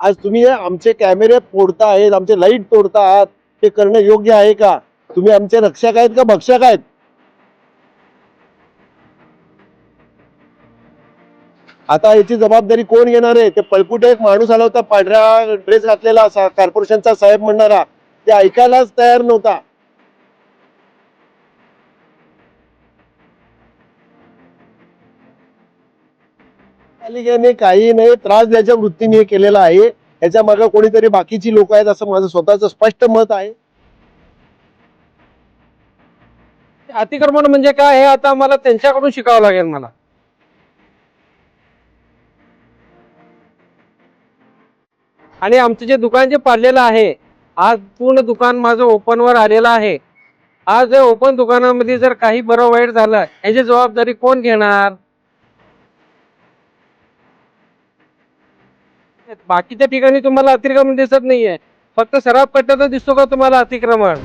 आज तुम्ही आमचे कॅमेरे फोडता आहेत आमचे लाइट तोडता आहात हे करणं योग्य आहे का? तुम्ही आमचे रक्षक आहेत का भक्षक आहेत? आता याची जबाबदारी कोण घेणार आहे? ते पळकुटे एक माणूस आला होता पांढऱ्या ड्रेस घातलेला कॉर्पोरेशनचा साहेब म्हणणारा. ते ऐकायलाच तयार नव्हता. पालिकेने काही नाही त्रास द्यायच्या वृत्तीने हे केलेलं आहे याच्या मागे कोणीतरी बाकीची लोक आहेत असं माझं स्वतःचं स्पष्ट मत आहे. अतिक्रमण म्हणजे काय हे आता मला त्यांच्याकडून शिकावं लागेल मला. आणि आमचं जे दुकान जे पाडलेलं आहे आज पूर्ण दुकान माझं ओपनवर आलेलं आहे. आज या ओपन दुकानामध्ये जर काही बरं वाईट झालं याची जबाबदारी कोण घेणार? बाकीच्या ठिकाणी तुम्हाला अतिक्रमण दिसत नाहीये. फक्त सराफ पट्ट्यात दिसतो का तुम्हाला अतिक्रमण?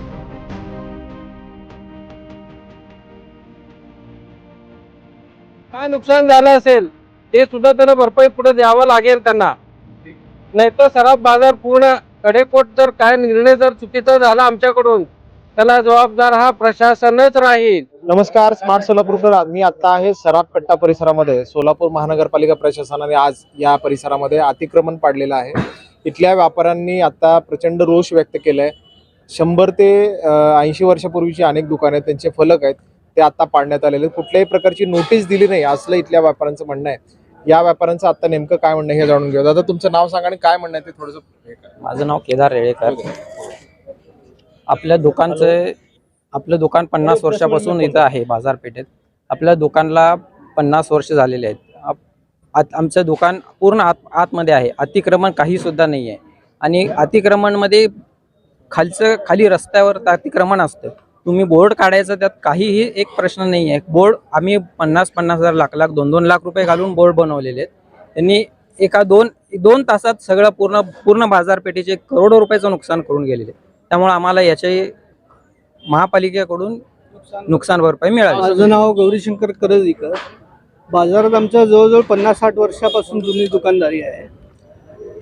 काय नुकसान झालं असेल? ते सुद्धा त्यांना भरपाई पुढे द्यावं लागेल त्यांना. नाहीतर सराफ बाजार पूर्ण कडेकोट जर काय निर्णय जर चुकीचा झाला आमच्याकडून त्याला जबाबदार हा प्रशासनच राहील. नमस्कार स्मार्ट सोलापूरकर मी आता आहे सराफ कट्टा परिसरामध्ये. सोलापूर महानगरपालिका प्रशासनाने आज या परिसरामध्ये अतिक्रमण पाडलेलं आहे. इथल्या व्यापाऱ्यांनी आता प्रचंड रोष व्यक्त केलाय. शंभर ते ऐंशी वर्षापूर्वीची अनेक दुकाने त्यांचे फलक आहेत ते आता पाडण्यात आलेले कुठल्याही प्रकारची नोटीस दिली नाही असलं इथल्या व्यापाऱ्यांचं म्हणणं आहे. या व्यापाऱ्यांचं आता नेमकं काय म्हणणं आहे हे जाणून घेऊ दादा तुमचं नाव सांगा आणि काय म्हणणं आहे ते थोडंसं माझं नाव केदार रेळेकर. आपल्या दुकानचं आपलं दुकान पन्नास वर्षापासून इथं आहे बाजारपेठेत. आपल्या दुकानला पन्नास वर्ष झालेले आहेत. आत आमचं दुकान पूर्ण आत आतमध्ये आहे. अतिक्रमण काही सुद्धा नाही आहे. आणि अतिक्रमणमध्ये खालचं खाली रस्त्यावर तर अतिक्रमण असतं. तुम्ही बोर्ड काढायचं त्यात काहीही एक प्रश्न नाही आहे. बोर्ड आम्ही पन्नास पन्नास हजार लाख लाख दोन दोन लाख रुपये घालून बोर्ड बनवलेले आहेत. त्यांनी एका दोन दोन तासात सगळं पूर्ण पूर्ण बाजारपेठेचे करोडो रुपयाचं नुकसान करून गेलेले. त्यामुळे आम्हाला याचे महापालिकेकडून नुकसान भरपाई मिळाली. माझं नाव गौरीशंकर करजीकर बाजारात आमच्या जवळजवळ पन्नास साठ वर्षापासून जुनी दुकानदारी आहे.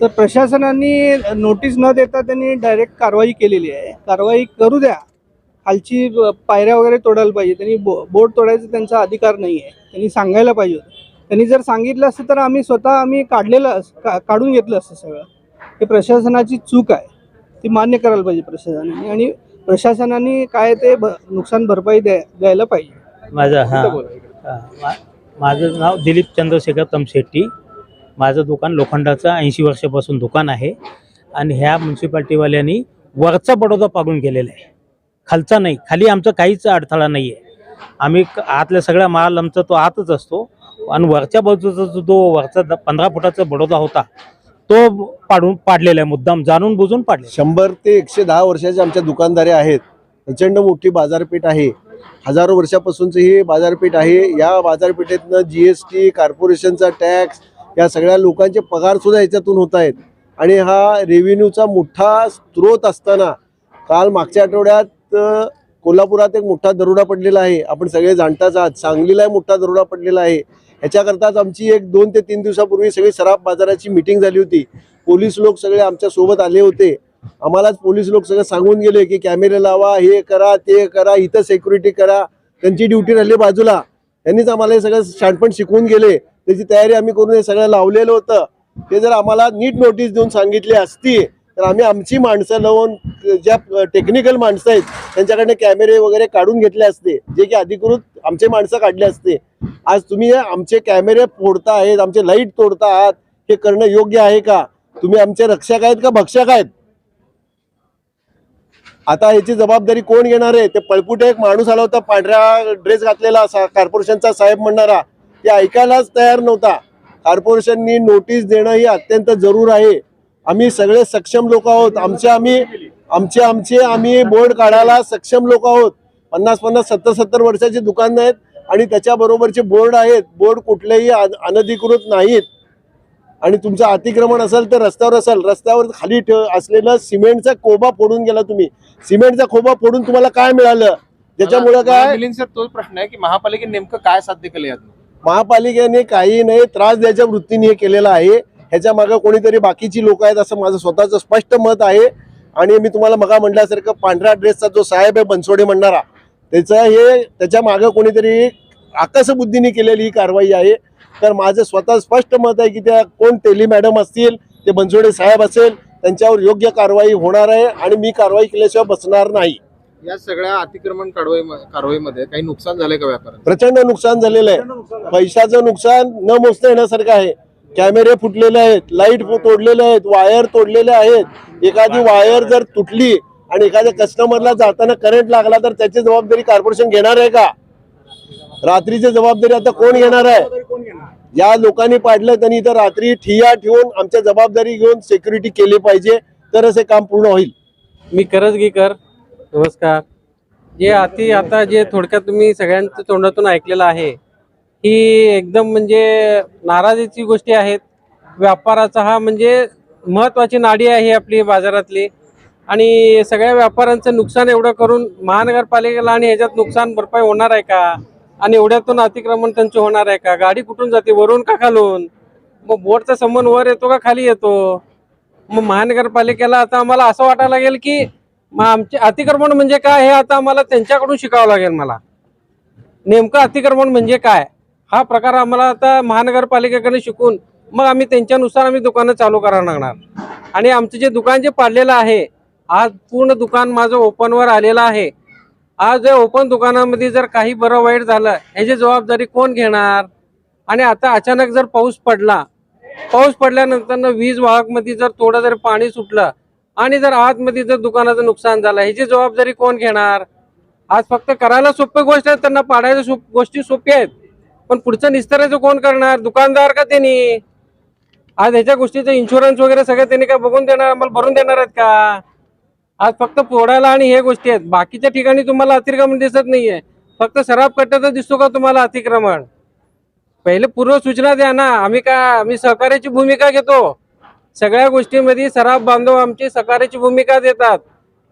तर प्रशासनाने नोटीस न देता त्यांनी डायरेक्ट कारवाई केलेली आहे. कारवाई करू द्या. खालची ब- पायऱ्या वगैरे तोडायला पाहिजे. त्यांनी बो बोर्ड तोडायचा त्यांचा अधिकार नाही आहे त्यांनी सांगायला पाहिजे होतं. त्यांनी जर सांगितलं असतं तर आम्ही स्वतः आम्ही काढलेलं अस- का काढून घेतलं असतं सगळं. हे प्रशासनाची चूक आहे. ती मान्य करायला पाहिजे प्रशासनाने. आणि प्रशासनाने काय ते भ नुकसान भरपाई द्या द्यायला पाहिजे. माझं हां. हां. मा- माझं नाव दिलीप चंद्रशेखर तमशेट्टी. माझं दुकान लोखंडाचं ऐंशी वर्षापासून दुकान आहे. आणि ह्या म्युन्सिपाल्टीवाल्यांनी वरचा बडोदा पाडून गेलेला आहे. खालचा नाही. खाली आमचं काहीच अडथळा नाही आहे आम्ही क- आतल्या सगळ्या माल आमचा तो आतच असतो. आणि वरच्या बाजूचा जो तो वरचा द- पंधरा फुटाचा बडोदा होता तो पाडून पाडलेला आहे मुद्दाम जाणून बुजून पाडले शंभर ते एकशे दहा वर्षाचे आमच्या दुकानदारे आहेत. प्रचंड मोठी बाजारपेठ आहे. हजारो वर्षापासूनच ही बाजारपेठ आहे. या बाजारपेठेतनं जी एस टी कॉर्पोरेशनचा टॅक्स या सगळ्या लोकांचे पगार सुद्धा याच्यातून होत आहेत. आणि हा रेव्हेन्यूचा मोठा स्रोत असताना काल मागच्या आठवड्यात कोल्हापुरात एक मोठा दरोडा पडलेला आहे. आपण सगळे जाणताच आहात. सांगलीला मोठा दरोडा पडलेला आहे. ह्याच्याकरताच आमची एक दोन ते तीन दिवसापूर्वी सगळी सराफ बाजाराची मिटिंग झाली होती. पोलीस लोक सगळे आमच्यासोबत आले होते. आम्हालाच पोलीस लोक सगळं सांगून गेले की कॅमेरे लावा हे करा ते करा इथं सेक्युरिटी करा. त्यांची ड्युटी राहिली बाजूला. त्यांनीच आम्हाला हे सगळं शहाणपण शिकवून गेले. त्याची तयारी आम्ही करून हे सगळं लावलेलं होतं. ते जर आम्हाला नीट नोटीस देऊन सांगितली असती तर आम्ही आमची माणसं लावून ज्या टेक्निकल माणसं आहेत त्यांच्याकडनं कॅमेरे वगैरे काढून घेतले असते जे की अधिकृत आमचे माणसं काढले असते. आज तुम्ही आमचे कॅमेरे फोडता आहेत आमचे लाइट तोडता आहात हे करणं योग्य आहे का? तुम्ही आमचे रक्षक आहेत का भक्षक आहेत? आता याची जबाबदारी कोण घेणार आहे? ते पळपुटे एक माणूस आला होता पांढऱ्या ड्रेस घातलेला कॉर्पोरेशनचा साहेब म्हणणारा. ते ऐकायलाच तयार नव्हता. कॉर्पोरेशननी नोटीस देणं ही अत्यंत जरूर आहे. आम्ही सगळे सक्षम लोक आहोत. आमचे आम्ही आमचे आमचे आम्ही बोर्ड काढायला सक्षम लोक आहोत. पन्नास पन्नास सत्तर सत्तर वर्षाची दुकानं आहेत आणि त्याच्या बरोबरचे बोर्ड आहेत. बोर्ड कुठलेही अन- अनधिकृत नाहीत. आणि तुमचं अतिक्रमण असेल तर रस्त्यावर असेल. रस्त्यावर खाली ठेव असलेलं सिमेंटचा कोबा फोडून गेला तुम्ही. सिमेंटचा खोबा फोडून तुम्हाला काय मिळालं? त्याच्यामुळे काय? सर तोच प्रश्न आहे की महापालिकेने नेमकं काय साध्य केलं यात महापालिकेने काही नाही त्रास द्यायच्या वृत्तीने हे केलेलं आहे. ह्याच्या मागं कोणीतरी बाकीची लोक आहेत असं माझं स्वतःचं स्पष्ट मत आहे. आणि मी तुम्हाला मगा म्हटल्यासारखं पांढऱ्या ड्रेसचा जो साहेब आहे बनसोडे म्हणणारा त्याचं हे त्याच्या मागं कोणीतरी आकाशबुद्धीने केलेली ही कारवाई आहे. तर माझं स्वतः स्पष्ट मत आहे की त्या कोण तेली मॅडम असतील ते बनसोडे साहेब असेल त्यांच्यावर योग्य कारवाई होणार आहे आणि मी कारवाई केल्याशिवाय बसणार नाही. या सगळ्या अतिक्रमण कारवाई कारवाईमध्ये काही नुकसान झालंय का व्यापाऱ्यांचं? प्रचंड नुकसान झालेलं आहे. पैशाचं नुकसान न मोजता येण्यासारखं आहे. कॅमेरे फुटलेले आहेत लाइट तोडलेले आहेत वायर तोडलेले आहेत. एखादी वायर जर तुटली आणि एखाद्या कस्टमरला जाताना करंट लागला तर त्याची जबाबदारी कॉर्पोरेशन घेणार आहे का? रात्रीची जबाबदारी आता कोण घेणार आहे? या लोकांनी पाडलं त्यांनी इथं रात्री ठिया ठेवून आमच्या जबाबदारी घेऊन सिक्युरिटी केली पाहिजे तरच हे काम पूर्ण होईल. मी करजगीकर नमस्कार. जे अति आता जे थोडक्यात तुम्ही सगळ्यांच्या तोंडातून ऐकलेलं आहे ही एकदम म्हणजे नाराजीची गोष्टी आहेत. व्यापाराचा हा म्हणजे महत्वाची नाडी आहे आपली बाजारातली. आणि सगळ्या व्यापाऱ्यांचं नुकसान एवढं करून महानगरपालिकेला आणि ह्याच्यात नुकसान भरपाई होणार आहे का? आणि एवढ्यातून अतिक्रमण त्यांचे होणार आहे का? गाडी कुठून जाते? वरून का खालून? मग बोटचा संबंध वर येतो का खाली येतो? मग महानगरपालिकेला आता आम्हाला असं वाटायला लागेल की मग आमचे अतिक्रमण म्हणजे काय हे आता आम्हाला त्यांच्याकडून शिकावं लागेल मला. नेमकं अतिक्रमण म्हणजे काय? हा प्रकार आम्हाला आता महानगरपालिकेकडे शिकून मग आम्ही त्यांच्यानुसार आम्ही दुकानं चालू करावं लागणार. आणि आमचं जे दुकान जे पाडलेलं आहे आज पूर्ण दुकान माझं ओपनवर आलेलं आहे. आज या ओपन दुकानामध्ये जर काही बरं वाईट झालं ह्याची जबाबदारी कोण घेणार? आणि आता अचानक जर पाऊस पडला पाऊस पडल्यानंतर वीज वाहकमध्ये जर थोडं जर पाणी सुटलं आणि जर आतमध्ये जर दुकानाचं नुकसान झालं ह्याची जबाबदारी कोण घेणार? आज फक्त करायला सोपी गोष्ट आहे त्यांना पाडायच्या सोप गोष्टी सोप्या आहेत. पण पुढचं निस्तरायचं कोण करणार? दुकानदार का त्यांनी? आज ह्याच्या गोष्टीचं इन्शुरन्स वगैरे सगळं त्यांनी काय बघून देणार आम्हाला भरून देणार आहेत का? आज फक्त पोडायला आणि हे गोष्टी आहेत. बाकीच्या ठिकाणी तुम्हाला अतिक्रमण दिसत नाहीये. फक्त सराफ कट्ट्याचं दिसतो का तुम्हाला अतिक्रमण? पहिले पूर्व सूचना द्या ना. आम्ही का आम्ही सहकार्याची भूमिका घेतो. सगळ्या गोष्टीमध्ये सराफ बांधव आमची सहकार्याची भूमिका देतात.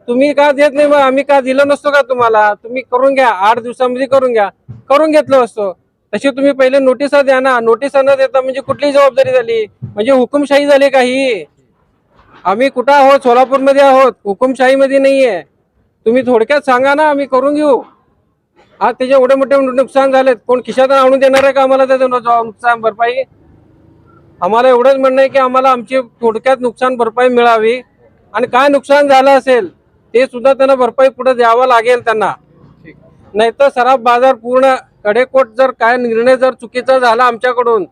तुम्ही का देत नाही? मग आम्ही का दिलं नसतो का तुम्हाला? तुम्ही करून घ्या. आठ दिवसामध्ये करून घ्या. करून घेतलं असतो. तशी तुम्ही पहिले नोटिसा द्या ना. नोटिसा न देता म्हणजे कुठली जबाबदारी झाली. म्हणजे हुकुमशाही झाली काही. आम्ही कुठं आहोत? सोलापूरमध्ये आहोत. हुकुमशाहीमध्ये नाहीये. तुम्ही थोडक्यात सांगा ना आम्ही करून घेऊ. आज त्याचे एवढे मोठे नुकसान झालेत. कोण खिशातून आणून देणार आहे का आम्हाला त्याचं नुकसान भरपाई? आम्हाला एवढंच म्हणणं आहे की आम्हाला आमची थोडक्यात नुकसान भरपाई मिळावी. आणि काय नुकसान झालं असेल ते सुद्धा त्यांना भरपाई पुढे द्यावं लागेल त्यांना. नाहीतर सराफ बाजार पूर्ण कडेकोट जर काय निर्णय जर चुकीचा झाला आमच्याकडून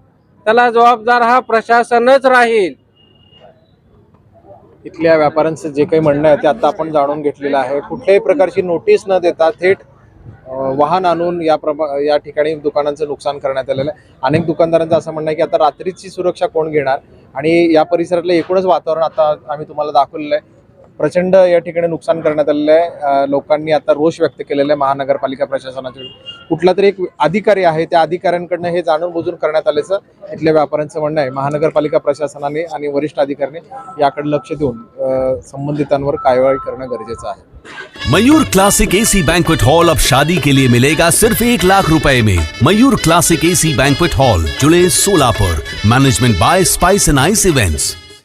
त्याला जबाबदार हा प्रशासनच राहील. इथल्या व्यापाऱ्यांचं जे काही म्हणणं आहे ते आता आपण जाणून घेतलेलं आहे. कुठल्याही प्रकारची नोटीस न देता थेट अं, वाहन आणून या प्रमा या ठिकाणी दुकानांचं नुकसान करण्यात आलेलं आहे. अनेक दुकानदारांचं असं म्हणणं आहे की आता रात्रीची सुरक्षा कोण घेणार? आणि या परिसरातलं एकूणच वातावरण आता आम्ही तुम्हाला दाखवलेलं आहे. प्रचंड या ठिकाणी नुकसान करण्यात आलेलं आहे. लोकांनी आता रोष व्यक्त केलेला आहे महानगरपालिका प्रशासनाचे. कुठला तरी एक अधिकारी आहे त्या अधिकाऱ्यांकडनं हे जाणून बुजून करण्यात आल्याचं इथल्या व्यापाऱ्यांचं म्हणणं आहे. महानगरपालिका प्रशासनाने आणि वरिष्ठ अधिकाऱ्यांनी याकडे लक्ष देऊन संबंधितांवर कारवाई करणं गरजेचं आहे. Mayur classic AC banquet hall अब शादी के लिए मिलेगा सिर्फ एक लाख रुपए में। Mayur classic AC banquet hall जुड़े Solapur. Management by spice and ice events